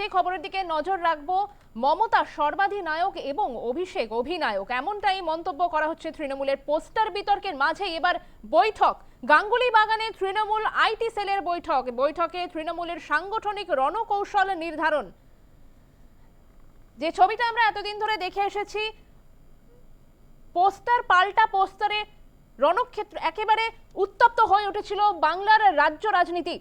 যে খবরের দিকে নজর রাখব। মমতা সর্বাধিনায়ক এবং অভিষেক অভিনায়ক, এমনটাই মন্তব্য করা হচ্ছে তৃণমূলের পোস্টার বিতর্কের মাঝে এবার বৈঠক গাঙ্গুলি বাগানে তৃণমূল আইটি সেলের বৈঠক। বৈঠকে তৃণমূলের সাংগঠনিক রণকৌশল নির্ধারণ। যে ছবিটা আমরা এতদিন ধরে দেখে এসেছি, পোস্টার, পাল্টা পোস্টারে রণক্ষেত্র একেবারে উত্তপ্ত হয়ে উঠেছিল বাংলার রাজ্য রাজনীতি।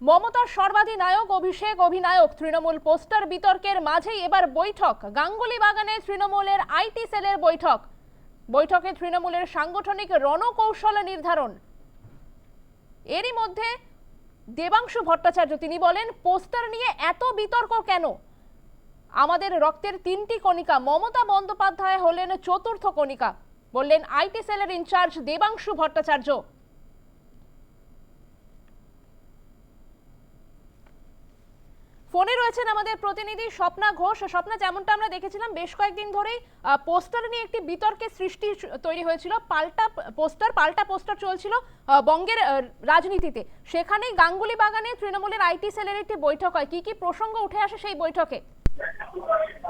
মমতার সর্বাধিনায়ক, অভিষেক অভিনায়ক তৃণমূল পোস্টার বিতর্কের মাঝেই এবার বৈঠক। গাঙ্গুলি বাগানে তৃণমূলের আইটি সেলের বৈঠক। বৈঠকে তৃণমূলের সাংগঠনিক রণকৌশল নির্ধারণ। এরই মধ্যে দেবাংশু ভট্টাচার্য, তিনি বলেন, পোস্টার নিয়ে এত বিতর্ক কেন? আমাদের রক্তের তিনটি কণিকা, মমতা বন্দ্যোপাধ্যায় হলেন চতুর্থ কণিকা। বললেন আইটি সেলের ইনচার্জ দেবাংশু ভট্টাচার্য। ফোনে রয়েছেন আমাদের প্রতিনিধি স্বপ্না ঘোষ। স্বপ্না, যেমনটা আমরা দেখেছিলাম, বেশ কয়েকদিন ধরেই পোস্টার নিয়ে একটি বিতর্কের সৃষ্টি তৈরি হয়েছিল। পাল্টা পোস্টার পাল্টা পোস্টার চলছিল বঙ্গের রাজনীতিতে। সেখানেই গাঙ্গুলি বাগানে তৃণমূলের আইটি সেলের একটি বৈঠক হয়। কি কি প্রসঙ্গ উঠে আসে সেই বৈঠকে?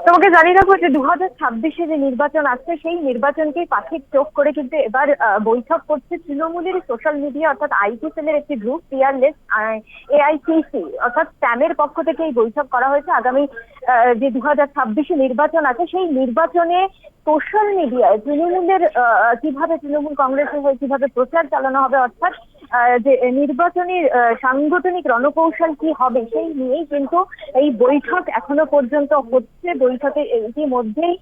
তোমাকে জানিয়ে রাখব যে দু হাজার ছাব্বিশে যে নির্বাচন আসছে সেই নির্বাচনকে পাখির চোখ করে কিন্তু এবার বৈঠক করছে তৃণমূলের সোশ্যাল মিডিয়া অর্থাৎ আইটি সেলের একটি গ্রুপ পিয়ারলেস এআইসিসি অর্থাৎ স্ট্যামের পক্ষ থেকে এই বৈঠক করা হয়েছে। আগামী যে দু হাজার ছাব্বিশে নির্বাচন আছে, সেই নির্বাচনে সোশ্যাল মিডিয়ায় তৃণমূলের কীভাবে তৃণমূল কংগ্রেসের হয়ে কীভাবে প্রচার চালানো হবে, অর্থাৎ যে নির্বাচনী সাংগঠনিক রণকৌশল কি হবে সেই নিয়েই কিন্তু এই বৈঠক এখনও পর্যন্ত হচ্ছে। বৈঠকে ইতিমধ্যেই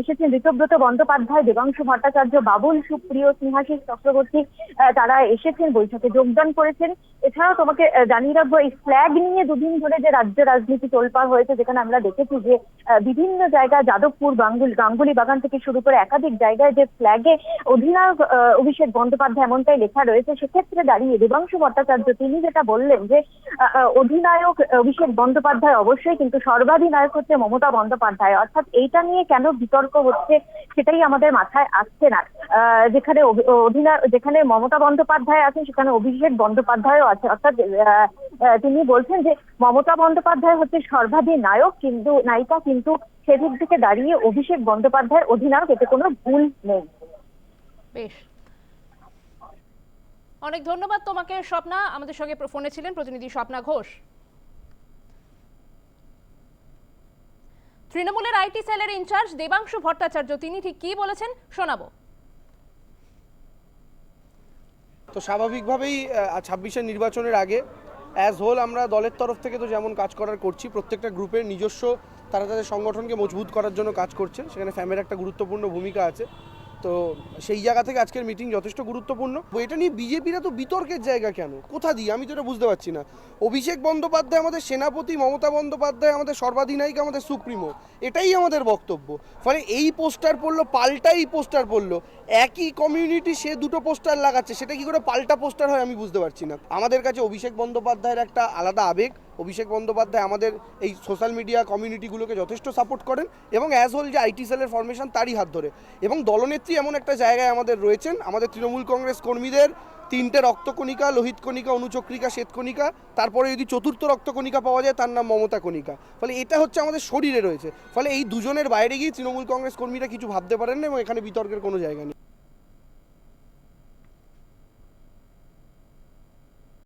এসেছেন ঋতব্রত বন্দ্যোপাধ্যায়, দেবাংশু ভট্টাচার্য, বাবুল সুপ্রিয় সিংহাসিস চক্রবর্তী তারা এসেছেন বৈঠকে যোগদান করেছেন। এছাড়াও তোমাকে জানিয়ে রাখব, এই ফ্ল্যাগ নিয়ে দুদিন ধরে যে রাজ্য রাজনীতি তোলপাড় হয়েছে, যেখানে আমরা দেখেছি যে বিভিন্ন জায়গায় যাদবপুর, গাঙ্গুল, গাঙ্গুলি বাগান থেকে শুরু করে একাধিক জায়গায় যে ফ্ল্যাগে অধিনায়ক অভিষেক বন্দ্যোপাধ্যায় এমনটাই লেখা রয়েছে। সেক্ষেত্রে দাঁড়িয়ে দেবাংশু ভট্টাচার্য, তিনি যেটা বললেন যে অধিনায়ক অভিষেক বন্দ্যোপাধ্যায় অবশ্যই কিন্তু সর্বাধিনায়ক হচ্ছে মমতা বন্দ্যোপাধ্যায়। অর্থাৎ এইটা নিয়ে কেন বিতর্ক হচ্ছে সেটাই আমাদের মাথায় আসছে না। যেখানে যেখানে মমতা বন্দ্যোপাধ্যায় আছেন, সেখানে অভিষেক বন্দ্যোপাধ্যায়ও আছে। অর্থাৎ তিনি বলছেন যে, মমতা বন্দ্যোপাধ্যায় হচ্ছে সর্বাধিনায়ক কিন্তু, নায়িকা, কিন্তু সেদিক থেকে দাঁড়িয়ে অভিষেক বন্দ্যোপাধ্যায়ের অধিনায়ক, এতে কোনো ভুল নেই। বেশ। অনেক ধন্যবাদ তোমাকে, স্বপ্না। আমাদের সঙ্গে ফোনে ছিলেন প্রতিনিধি স্বপ্না ঘোষ। তৃণমূলের আইটি সেলের ইনচার্জ দেবাংশু ভট্টাচার্য, তিনি ঠিক কি বলেছেন শোনাবো। তো স্বাভাবিকভাবেই ছাব্বিশের নির্বাচনের আগে অ্যাজ হোল আমরা দলের তরফ থেকে তো যেমন কাজ করার করছি, প্রত্যেকটা গ্রুপের নিজস্ব তারা তাদের সংগঠনকে মজবুত করার জন্য কাজ করছে, সেখানে ফ্যামের একটা গুরুত্বপূর্ণ ভূমিকা আছে। তো সেই জায়গা থেকে আজকের মিটিং যথেষ্ট গুরুত্বপূর্ণ। এটা নিয়ে বিজেপিরা তো বিতর্কের জায়গা কেন? কোথা দিয়ে? আমি তো এটা বুঝতে পারছি না। অভিষেক বন্দ্যোপাধ্যায়, আমাদের সেনাপতি মমতা বন্দ্যোপাধ্যায়, আমাদের সর্বাধিনায়িক আমাদের সুপ্রিমো, এটাই আমাদের বক্তব্য। ফলে এই পোস্টার পড়ল, পাল্টা এই পোস্টার পড়ল। একই কমিউনিটি সে দুটো পোস্টার লাগাচ্ছে, সেটা কি করে পাল্টা পোস্টার হয় আমি বুঝতে পারছি না। আমাদের কাছে অভিষেক বন্দ্যোপাধ্যায়ের একটা আলাদা আবেগ অভিষেক বন্দ্যোপাধ্যায় আমাদের এই সোশ্যাল মিডিয়া কমিউনিটিগুলোকে যথেষ্ট সাপোর্ট করেন এবং অ্যাজ হোল যে আইটি সেলের ফরমেশন তারই হাত ধরে। এবং দলনেত্রী এমন একটা জায়গায় আমাদের রয়েছেন, আমাদের তৃণমূল কংগ্রেস কর্মীদের তিনটে রক্তকণিকা, লোহিত কণিকা, অনুচক্রিকা, শ্বেতকণিকা, তারপরে যদি চতুর্থ রক্তকণিকা পাওয়া যায় তার নাম মমতা কণিকা। ফলে এটা হচ্ছে আমাদের শরীরে রয়েছে। ফলে এই দুজনের বাইরে গিয়ে তৃণমূল কংগ্রেস কর্মীরা কিছু ভাবতে পারেন না এবং এখানে বিতর্কের কোনো জায়গা নেই।